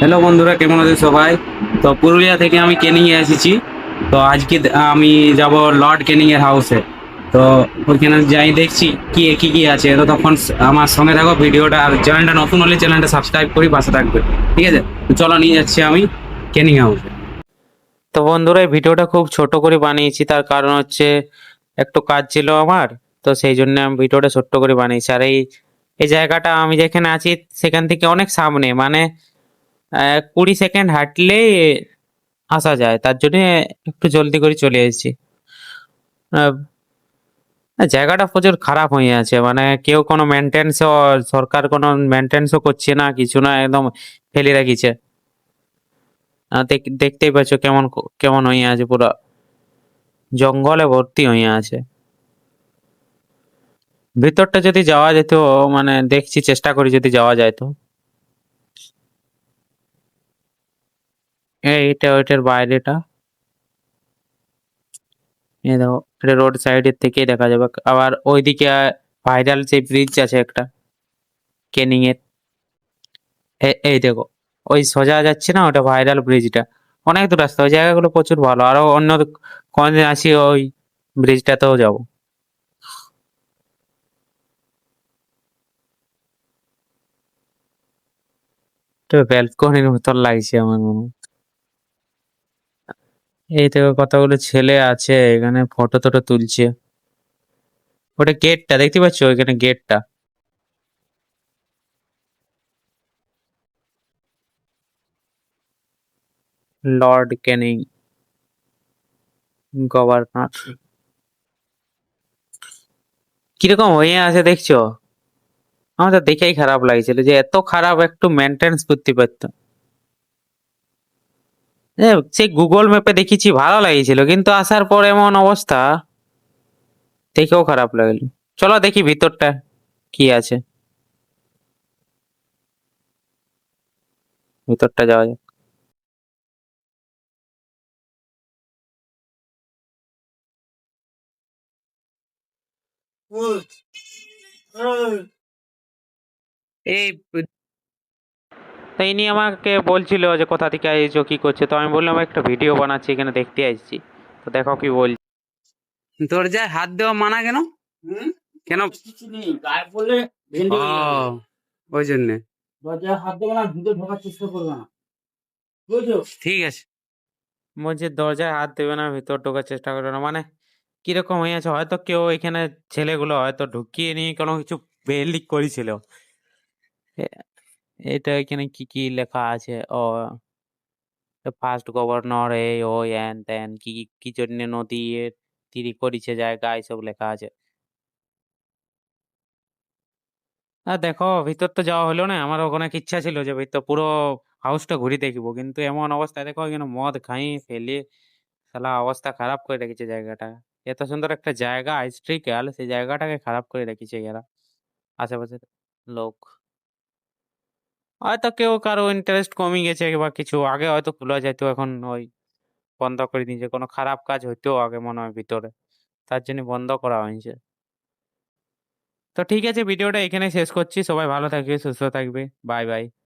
Hello বন্ধুরা, কেমন আছে সবাই? তো পুরুলিয়া থেকে আমি কেনিং এ এসেছি। তো আজকে আমি যাব লর্ড কেনিং এর হাউসে তো ওইখানে যাই দেখছি কি কি কি আছে। তো তখন আমার সঙ্গে থাকো, ভিডিওটা আর চ্যানেলটা নতুন হলে চ্যানেলটা সাবস্ক্রাইব করি, পাশে থাকবে। ঠিক আছে? চলো নিয়ে যাচ্ছি আমি কেনিং হাউসে তো বন্ধুরা, এই ভিডিওটা খুব ছোট করে বানিয়েছি। তার কারণ হচ্ছে একটু কাজ ছিল আমার। তো সেই জন্য আমি ভিডিওটা ছোট্ট করে বানিয়েছি। আর এই এই জায়গাটা আমি যেখানে আছি, সেখান থেকে অনেক সামনে। মানে কুড়ি সেকেন্ড হাঁটলেই আসা যায়। তার জন্য একটু জলদি করে চলে এসেছি। জায়গাটা প্রচুর খারাপ হয়ে আছে। মানে কেউ কোনো মেনটেন্সও সরকার কোনো মেনটেন্সও করছে না, কিছু না, একদম ফেলে রাখিছে। দেখতেই পাচ্ছ কেমন কেমন হয়ে আছে পুরো। জঙ্গলে ভর্তি হয়ে আছে। ভিতরটা যদি যাওয়া যেত মানে দেখছি, চেষ্টা করি যদি যাওয়া যায় তো। এইটা ওইটার বাইরেটা। এই দেখো, এটা রোড সাইডের থেকেই দেখা যাবে। আবার ওইদিকে ভাইরাল যে ব্রিজ আছে একটা কেনিং এর। এই দেখো, ওই সোজা যাচ্ছে না, ওটা ভাইরাল ব্রিজটা অনেক দূর রাস্তা, ওই জায়গাগুলো প্রচুর ভালো। আরও অন্য কোনদিন আসি, ওই ব্রিজটাতেও যাব। তো ব্যালকনির মতন লাগছে আমার মনে হয়। এই দেখো কতগুলো ছেলে আছে, এখানে ফটো টটো তুলছে। ওটা গেটটা দেখতে পাচ্ছ ওইখানে গেটটা লর্ড ক্যানিং গভর্নর কীরকম হয়ে আছে দেখছ? আমার তো দেখেই খারাপ লাগছিল যে এত খারাপ একটু মেনটেন্স করতে পারতো। সেই গুগল ম্যাপে দেখেছি ভালো লাগছিল কিন্তু আসার পর এমন অবস্থা। দেখেও খারাপ লাগল। চলো দেখি ভিতরটা কি আছে। ভিতরটা যাওয়া যাক। এই তো ইনি আমাকে বলছিল যে কোথা থেকে এসেছ কি করছে? তো আমি বললাম একটা ভিডিও বানাচ্ছি এখানে দেখতে আসছি। তো দেখো কি বল দরজায় হাত দেওয়া মানা কেন? কেন? ওই জন্যে। দরজায় হাত দেবে না ঢোকার চেষ্টা করবে না। ঠিক আছে। বলছে দরজায় হাত দেবে না ভিতর ঢোকার চেষ্টা করবে না। মানে কীরকম হয়ে আছে? হয়তো কেউ এখানে ছেলেগুলো হয়তো ঢুকিয়ে নিয়ে কোনো কিছু বেলিক করেছিল। এটা এখানে কি কি লেখা আছে? ও ফার্স্ট গভর্নর এই ও এন তেন কি, কি- জন্য নদী তীরে করেছে জায়গা, এইসব লেখা আছে। আর দেখো, ভিতর তো যাওয়া হলো না আমার অনেক ইচ্ছা ছিল যে ভিতর পুরো হাউসটা ঘুরে দেখব, কিন্তু এমন অবস্থায় দেখো এখানে মদ খাই, ফেলে, শালা অবস্থা খারাপ করে রেখেছে জায়গাটা। এত সুন্দর একটা জায়গা হিস্ট্রিক্যাল সেই জায়গাটাকে খারাপ করে রেখেছে এরা, আশেপাশের লোক। হয়তো কেউ কারও ইন্টারেস্ট কমে গেছে বা কিছু আগে হয়তো খোলা যেত এখন ওই বন্ধ করে দিয়েছে। কোনো খারাপ কাজ হইতো আগে মনে হয় ভিতরে। তার জন্য বন্ধ করা হয়েছে। তো ঠিক আছে, ভিডিওটা এখানে শেষ করছি। সবাই ভালো থাকবে, সুস্থ থাকবে। Bye bye.